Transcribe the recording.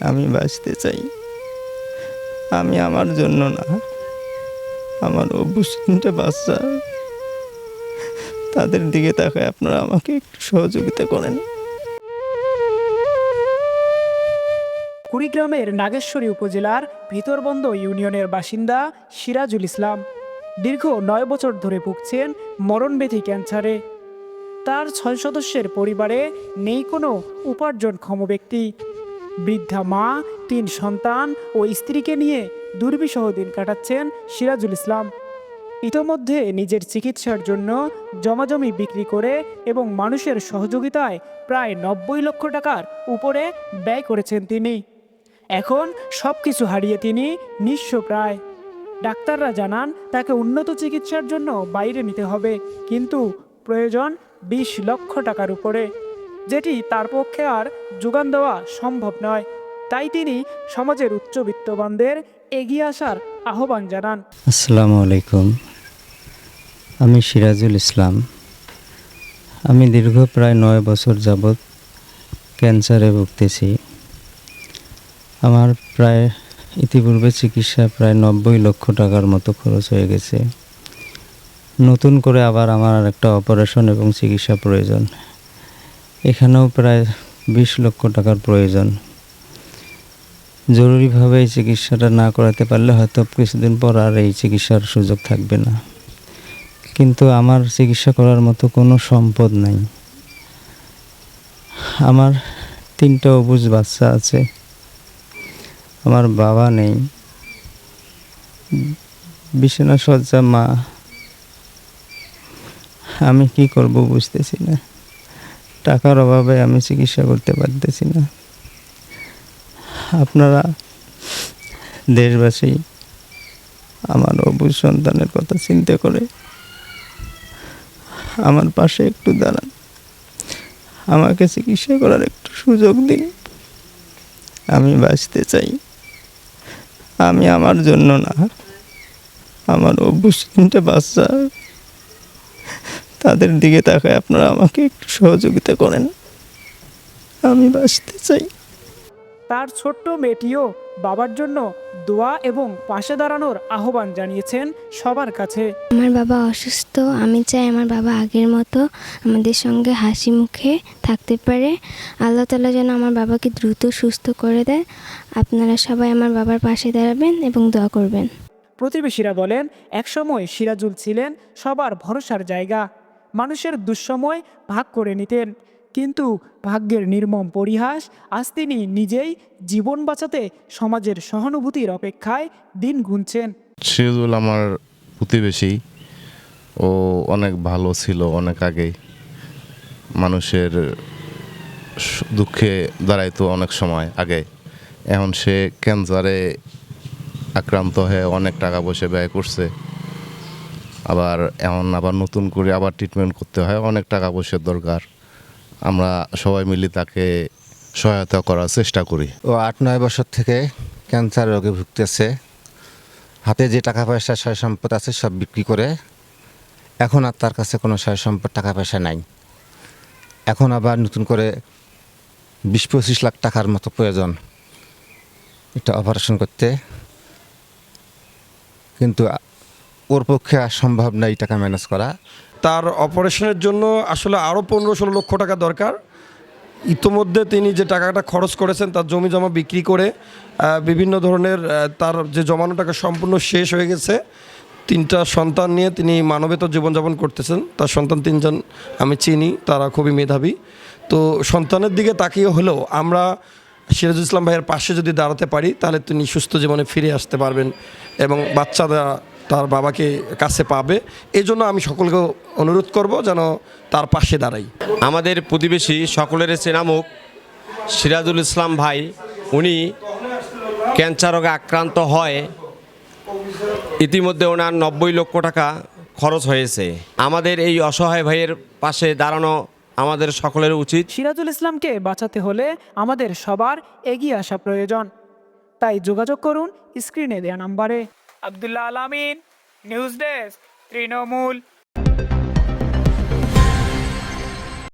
আমি বাঁচতে চাই। আমি আমার জন্য না, আমার তিনটে বাচ্চা। তাদের দিকে তাকায় আপনারা আমাকে একটু সহযোগিতা করেন। কুড়িগ্রামের নাগেশ্বরী উপজেলার ভিতরবন্দ ইউনিয়নের বাসিন্দা সিরাজুল ইসলাম দীর্ঘ নয় বছর ধরে ভুগছেন মরণব্যাধি ক্যান্সারে। তার ছয় সদস্যের পরিবারে নেই কোনো উপার্জনক্ষম ব্যক্তি। বৃদ্ধা মা, তিন সন্তান ও স্ত্রীকে নিয়ে দুর্বিষহ দিন কাটাচ্ছেন সিরাজুল ইসলাম। ইতোমধ্যে নিজের চিকিৎসার জন্য জমাজমি বিক্রি করে এবং মানুষের সহযোগিতায় প্রায় নব্বই লক্ষ টাকার উপরে ব্যয় করেছেন তিনি। এখন সব কিছু হারিয়ে তিনি নিঃস্ব প্রায়। ডাক্তাররা জানান, তাকে উন্নত চিকিৎসার জন্য বাইরে নিতে হবে, কিন্তু প্রয়োজন বিশ লক্ষ টাকার উপরে। যেটি তার পক্ষে আর যোগান দেওয়া সম্ভব নয়। তাই তিনি সমাজের উচ্চবিত্তবানদের এগিয়ে আসার আহ্বান জানান। আসসালামু আলাইকুম। আমি সিরাজুল ইসলাম। আমি দীর্ঘ প্রায় নয় বছর যাবৎ ক্যান্সারে ভুগতেছি। আমার প্রায় ইতিপূর্বে চিকিৎসা প্রায় নব্বই লক্ষ টাকার মতো খরচ হয়ে গেছে। নতুন করে আবার আমার একটা অপারেশন এবং চিকিৎসা প্রয়োজন। এখানেও প্রায় বিশ লক্ষ টাকার প্রয়োজন। জরুরিভাবে এই চিকিৎসাটা না করাতে পারলে হয়তো কিছুদিন পর আর এই চিকিৎসার সুযোগ থাকবে না। কিন্তু আমার চিকিৎসা করার মতো কোনো সম্পদ নাই। আমার তিনটা অবুজ বাচ্চা আছে। আমার বাবা নেই। বিছানা সজ্জা মা। আমি কি করব বুঝতেছি না। টাকার অভাবে আমি চিকিৎসা করতে পারতেছি না। আপনারা দেশবাসী আমার অবুজ সন্তানের কথা চিন্তা করে আমার পাশে একটু দাঁড়ান। আমাকে চিকিৎসা করার একটু সুযোগ দিন। আমি বাঁচতে চাই। আমি আমার জন্য না, আমার অভ্যুস তিনটে বাচ্চা তাদের দিকে তাকায় আপনারা আমাকে একটু সহযোগিতা করেন। আমি বাঁচতে চাই। তার ছোট্ট মেয়েটিও বাবার জন্য দোয়া এবং পাশে দাঁড়ানোর আহ্বান জানিয়েছেন সবার কাছে। আমার বাবা অসুস্থ আমি চাই আমার বাবা আগের মতো আমাদের সঙ্গে হাসি মুখে থাকতে পারে। আল্লাহ তালা যেন আমার বাবাকে দ্রুত সুস্থ করে দেয়। আপনারা সবাই আমার বাবার পাশে দাঁড়াবেন এবং দোয়া করবেন। প্রতিবেশীরা বলেন একসময় সিরাজুল ছিলেন সবার ভরসার জায়গা। মানুষের দুঃসময় ভাগ করে নিতেন। কিন্তু ভাগ্যের নির্মম পরিহাস আজ তিনি নিজেই জীবন বাঁচাতে সমাজের সহানুভূতির অপেক্ষায় দিন গুনছেন। সিরাজুল আমার প্রতিবেশী। ও অনেক ভালো ছিল অনেক আগেই মানুষের দুঃখে দাঁড়াইতো অনেক সময় আগে। এখন সে ক্যান্সারে আক্রান্ত হয়ে অনেক টাকা পয়সা ব্যয় করছে। আবার এমন আবার নতুন করে আবার ট্রিটমেন্ট করতে হয়, অনেক টাকা পয়সার দরকার। আমরা সবাই মিলে তাকে সহায়তা করার চেষ্টা করি। ও আট, নয় বছর থেকে ক্যান্সার রোগে ভুগতেছে। হাতে যে টাকা পয়সা সয় সম্পদ আছে সব বিক্রি করে, এখন আর তার কাছে কোনো সয় সম্পদ টাকা পয়সা নাই। এখন আবার নতুন করে বিশ পঁচিশ লাখ টাকার মতো প্রয়োজন। এটা অপারেশন করতে। কিন্তু ওর পক্ষে আর সম্ভব না এই টাকা ম্যানেজ করা। তার অপারেশনের জন্য আসলে আরও পনেরো ষোলো লক্ষ টাকা দরকার। ইতোমধ্যে তিনি যে টাকাটা খরচ করেছেন, তার জমি জমা বিক্রি করে বিভিন্ন ধরনের তার যে জমানো টাকা সম্পূর্ণ শেষ হয়ে গেছে। তিনটা সন্তান নিয়ে তিনি মানবেতর জীবনযাপন করতেছেন। তার সন্তান তিনজন, আমি চিনি, তারা খুবই মেধাবী। তো সন্তানের দিকে তাকিয়ে হলেও আমরা সিরাজুল ইসলাম ভাইয়ের পাশে যদি দাঁড়াতে পারি, তাহলে তিনি সুস্থ জীবনে ফিরে আসতে পারবেন এবং বাচ্চারা তার বাবাকে কাছে পাবে। এই জন্য আমি সকলকে অনুরোধ করব যেন তার পাশে দাঁড়াই। আমাদের প্রতিবেশী সকলের চেনামুখ সিরাজুল ইসলাম ভাই উনি ক্যান্সার রোগে আক্রান্ত হয়। ইতিমধ্যে ওনার নব্বই লক্ষ টাকা খরচ হয়েছে। আমাদের এই অসহায় ভাইয়ের পাশে দাঁড়ানো আমাদের সকলের উচিত। সিরাজুল ইসলামকে বাঁচাতে হলে আমাদের সবার এগিয়ে আসা প্রয়োজন। তাই যোগাযোগ করুন স্ক্রিনে দেওয়া নাম্বারে। আবদুল্লাহ আলামিন নিউজ ডেস্ক তৃণমূল